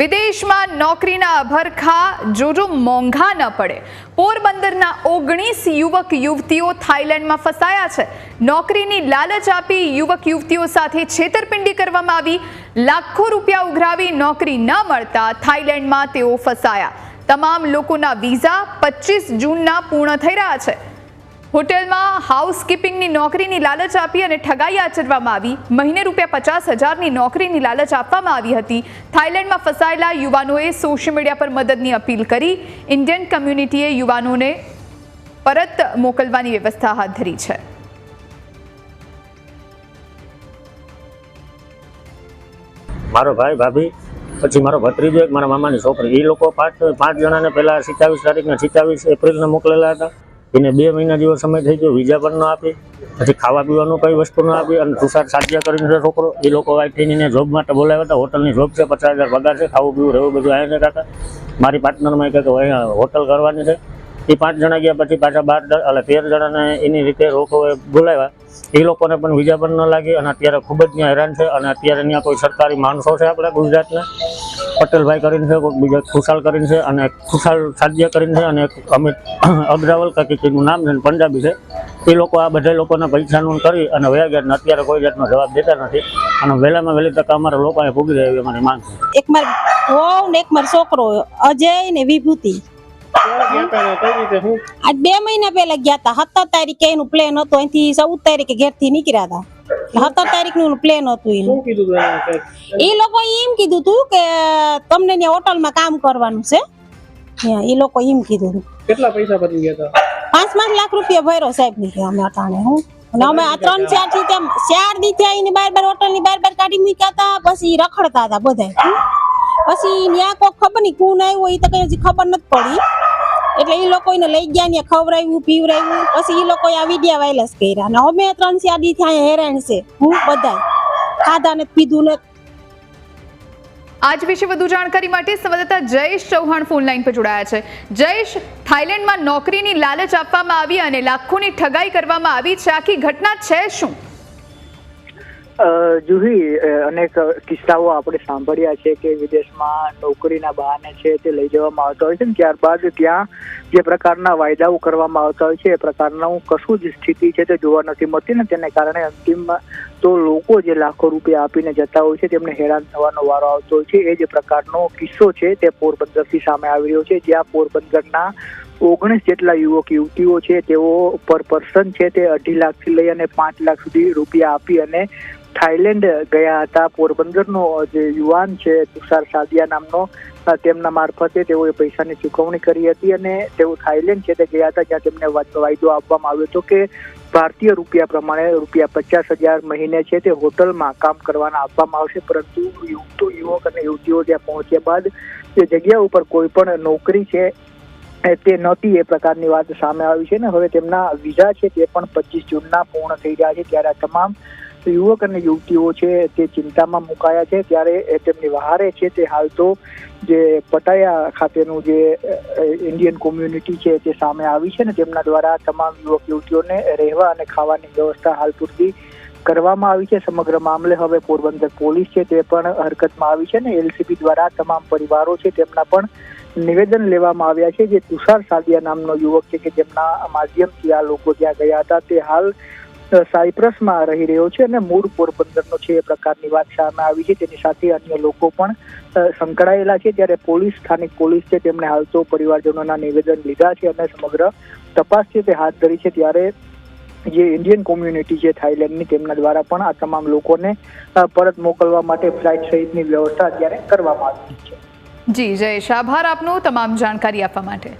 વિદેશમાં નોકરીના અભરખા જોજો મોંઘા ન પડે. પોરબંદરના ઓગણીસ યુવક યુવતીઓ થાઇલેન્ડમાં ફસાયા છે. નોકરીની લાલચ આપી યુવક યુવતીઓ સાથે છેતરપિંડી કરવામાં આવી. લાખો રૂપિયા ઉઘરાવી નોકરી ન મળતા થાઇલેન્ડમાં તેઓ ફસાયા. તમામ લોકોના વિઝા પચીસ જૂનના પૂર્ણ થઈ રહ્યા છે. હોટેલમાં હાઉસકીપિંગની નોકરીની લાલચ આપી અને ઠગાઈ આચરવામાં આવી. મહિને રૂપિયા પચાસ હજારની નોકરીની લાલચ આપવામાં આવી હતી. થાઇલેન્ડમાં ફસાયેલા યુવાનોએ સોશિયલ મીડિયા પર મદદની અપીલ કરી. ઇન્ડિયન કમ્યુનિટીએ યુવાનોને પરત મોકલવાની વ્યવસ્થા હાથ ધરી છે. મારો ભાઈ ભાભી, પછી મારો ભત્રીજો એક, મારા મામાની છોકરી. એ લોકો પાંચ પાંચ જણાને પહેલા સિત્તાવીસ તારીખને સિત્તાવીસ એપ્રિલને મોકલેલા હતા. એને બે મહિના જેવો સમય થઈ ગયો વિઝા પણ ન આપી. પછી ખાવા પીવાનું કઈ વસ્તુ ન આપી અને તુષાર સાજ્યા કરીને છોકરો, એ લોકો આઈટીની જોબ માટે બોલાવ્યા હતા. હોટલની જોબ છે, પચાસ હજાર પગાર છે ખાવું પીવું રહેવું બધું આવ્યા છે કાકા મારી પાર્ટનરમાં કહે કે હોટલ કરવાની છે. એ પાંચ જણા ગયા, પછી પાછા બાર એટલે તેર જણાને એની રીતે રોકોએ બોલાવ્યા. એ લોકોને પણ વિઝા પણ ન લાગી અને અત્યારે ખૂબ જ ત્યાં હેરાન છે અને અત્યારે ત્યાં કોઈ સરકારી માણસો છે આપણા ગુજરાતના. પટેલભાઈ કરીને છે કોઈક બીજા ખુશાલ કરીને છે, અને ખુશાલ સાધ્ય કરીને છે, અને અમિત અગ્રાવલ કાંઈક નામ છે પંજાબી છે. એ લોકો આ બધા લોકોના પૈસાનું કરી, અને વયા ગયા અત્યારે કોઈ જાતનો જવાબ દેતા નથી. અને વહેલામાં વહેલી તક અમારા લોકો અહીંયા પૂગી જાય એવી અમારી માંગ છે. એક માર વહુ ને એક માર છોકરો, અજય ને વિભૂતિ. આજ બે મહિના પહેલા ગયા હતા સત્તર તારીખે એનું પ્લેન હતું. અહીંથી ચૌદ તારીખે ઘેરથી નીકળ્યા હતા સત્તર તારીખનું પ્લેન હતું એ લોકો એમ કીધું તું કે તમને ત્યાં હોટલમાં કામ કરવાનું છે. એ લોકો એમ કીધું હતું કેટલા પૈસા ભરી ગયા હતા પાંચ પાંચ લાખ રૂપિયા ભર્યો સાહેબની કે અમે અટાણે હું. અને અમે આ ત્રણ ચારથી ત્યાં ચાર દી થયા એની બાર બાર હોટલની બાર બાર કાઢી મૂક્યા હતા પછી રખડતા હતા બધા પછી ન્યા કોઈ ખબર નહીં કોણ આવ્યું એ તો કઈ હજી ખબર નથી પડી. એટલે એ લોકો લઈ ગયા ને ખવડાવ્યું, પીવડાવ્યું. પછી એ લોકો આ વિડિયા વાયરસ કર્યા અને અમે ત્રણ ચાર દી અહીંયા હેરાન છે, હું બધા ખાધા ને પીધું ને આજ વિશે વધુ જાણકારી માટે સંવાદદાતા જયેશ ચૌહાણ ફોન લાઈન પર જોડાયા છે. જયેશ થાઈલેન્ડમાં નોકરીની લાલચ આપવામાં આવી અને લાખોની ઠગાઈ કરવામાં આવી છે. આખી ઘટના છે શું? જુહી અનેક કિસ્સાઓ આપણે સાંભળ્યા છે કે વિદેશમાં નોકરીના બહાને છે તે લઈ જવામાં આવતા હોય છે ને ત્યારબાદ ત્યાં જે પ્રકારના વાયદાઓ કરવામાં આવતા હોય છે એ પ્રકારનું કશું જ સ્થિતિ છે તે જોવા નથી મળતી ને તેને કારણે અંતિમમાં તો લોકો જે લાખો રૂપિયા આપીને જતા હોય છે તેમને હેરાન થવાનો વારો આવતો હોય છે. એ જ પ્રકારનો કિસ્સો છે તે પોરબંદરથી સામે આવી રહ્યો છે. જ્યાં પોરબંદરના ઓગણીસ જેટલા યુવક, યુવતીઓ છે તેઓ પર પર્સન છે તે અઢી લાખથી લઈ અને પાંચ લાખ સુધી રૂપિયા આપી અને થાઈલેન્ડ ગયા હતા. પોરબંદરનો જે યુવાન છે, તુષાર સાદિયા નામનો તેમના મારફતે તેઓએ પૈસાની ચૂકવણી કરી હતી અને તેઓ થાઈલેન્ડ છે તે ગયા હતા, જ્યાં તેમને વાયદો આપવામાં આવ્યો હતો કે ભારતીય રૂપિયા પ્રમાણે રૂપિયા પચાસ હજાર મહિને છે તે હોટલમાં કામ કરવાના આપવામાં આવશે. પરંતુ યુવતો, યુવક અને યુવતીઓ ત્યાં પહોંચ્યા બાદ તે જગ્યા ઉપર કોઈ પણ નોકરી છે તે નહોતી એ પ્રકારની વાત સામે આવી છે ને હવે તેમના વિઝા છે તે પણ પચીસ જૂનના પૂર્ણ થઈ રહ્યા છે. ત્યારે આ તમામ યુવક અને યુવતીઓ છે તે ચિંતામાં મુકાયા છે. ત્યારે તેમની વહારે છે તે હાલ તો જે પટાયા ખાતેનું જે ઇન્ડિયન કોમ્યુનિટી છે તે સામે આવી છે ને તેમના દ્વારા તમામ યુવક યુવતીઓને રહેવા અને ખાવાની વ્યવસ્થા હાલ પૂરતી કરવામાં આવી છે. સમગ્ર મામલે હવે પોરબંદર પોલીસ છે તે પણ હરકતમાં આવી છે ને એલસીબી દ્વારા તમામ પરિવારો છે તેમના પણ નિવેદન લેવામાં આવ્યા છે. જે તુષાર સાદિયા નામનો યુવક છે કે જેમના માધ્યમથી આ લોકો ત્યાં ગયા હતા તે હાલ સાયપ્રસમાં રહી રહ્યો છે અને મૂળ પોરબંદરનો છે એ પ્રકારની વાત સામે આવી છે. તેની સાથે અન્ય લોકો પણ સંકળાયેલા છે. ત્યારે પોલીસ, સ્થાનિક પોલીસ છે, તેમણે હાલ તો પરિવારજનોના નિવેદન લીધા છે અને સમગ્ર તપાસ છે તે હાથ ધરી છે. ત્યારે જે ઇન્ડિયન કોમ્યુનિટી છે થાઈલેન્ડની તેમના દ્વારા પણ આ તમામ લોકોને પરત મોકલવા માટે ફ્લાઇટ સહિતની વ્યવસ્થા અત્યારે કરવામાં આવી છે. જી, જયેશ. આભાર આપનો તમામ જાણકારી આપવા માટે.